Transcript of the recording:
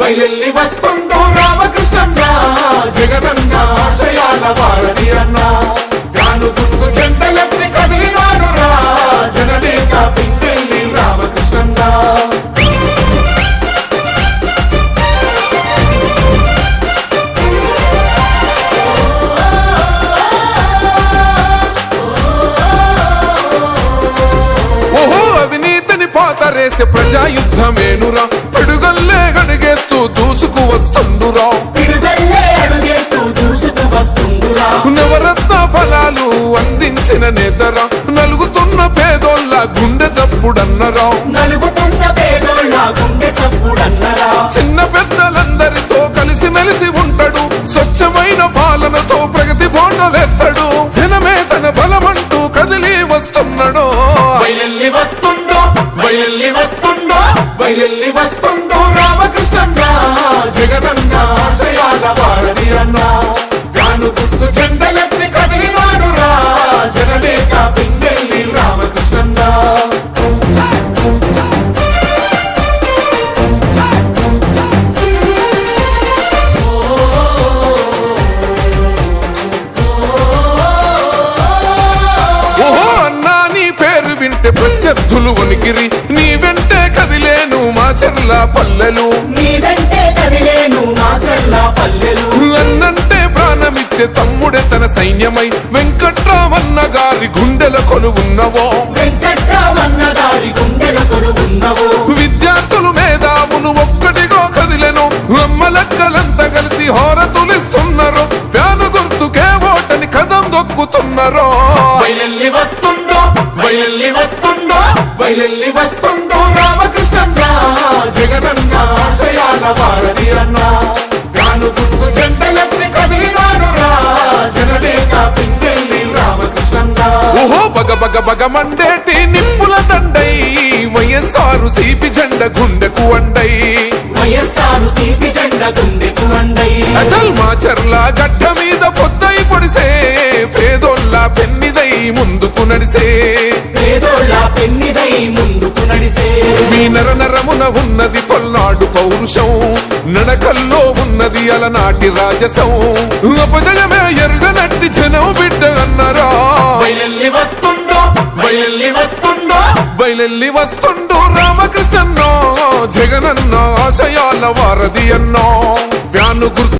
బయలెల్లి వస్తుండో రామకృష్ణ జగన్ నవరత్న ఫలాలు అందించిన నేతరా. నలుగుతున్న పేదోళ్ళ గుండె చప్పుడన్నరా. చిన్న పెద్దలందరితో కలిసి మెలిసి ఉంటాడు. స్వచ్ఛమైన పాలనతో ప్రగతి బోండలేస్తాడు జనమే తన బలమంటూ కదిలి వస్తున్నాడు. వస్తుండో వస్తుండో వస్తుండో రామకృష్ణన్న జగనన్న ఆశయాల వారధి వణికిరి నీ వెంటే కదిలేను మా చెర్ల పల్లెలు. అన్నంటే ప్రాణమిచ్చే తమ్ముడే తన సైన్యమై. వెంకట్రామన్న గారి గుండెల కొలువున్నవో. గారి విద్యార్థులు మేధావులు ఒక్కటిగా కదిలెను. అమ్మలక్కలంతా బయలెల్లి వస్తుండో రామకృష్ణన్న జగనన్న ఆశయాల వారధి అన్న. వ్యాను గుర్తు చెండలెత్తి కదిలినాడు రా. జననేత పింగెల్లి రామకృష్ణన్న ఓహో బగ బగ బగ మండేటి నిప్పుల దండై. వైఎస్ఆర్ సిపి జెండ గుండెకు వండై వైఎస్ఆర్ సిపి జెండ గుండెకు వండై అచల్ మా చర్ల గడ్డ మీద పొద్దై పొడిసే. పేదోళ్ళ పెన్నిదై ముందుకు నడిసే. పేదోళ్ళ పెన్నిదై ముందుకు నడిసే. మీ నర నరమున ఉన్నది పల్నాడు పౌరుషం. నడకల్లో ఉన్నది అలనాటి రాజసం. అపజయమే ఎరుగనట్టి జనం బిడ్డ అన్నరా. బయలెల్లి వస్తుండో బయలెల్లి వస్తుండో బయలెల్లి వస్తుండు రామకృష్ణన్నో జగనన్న ఆశయాల వారధి అన్నా. ఫ్యాను గుర్తు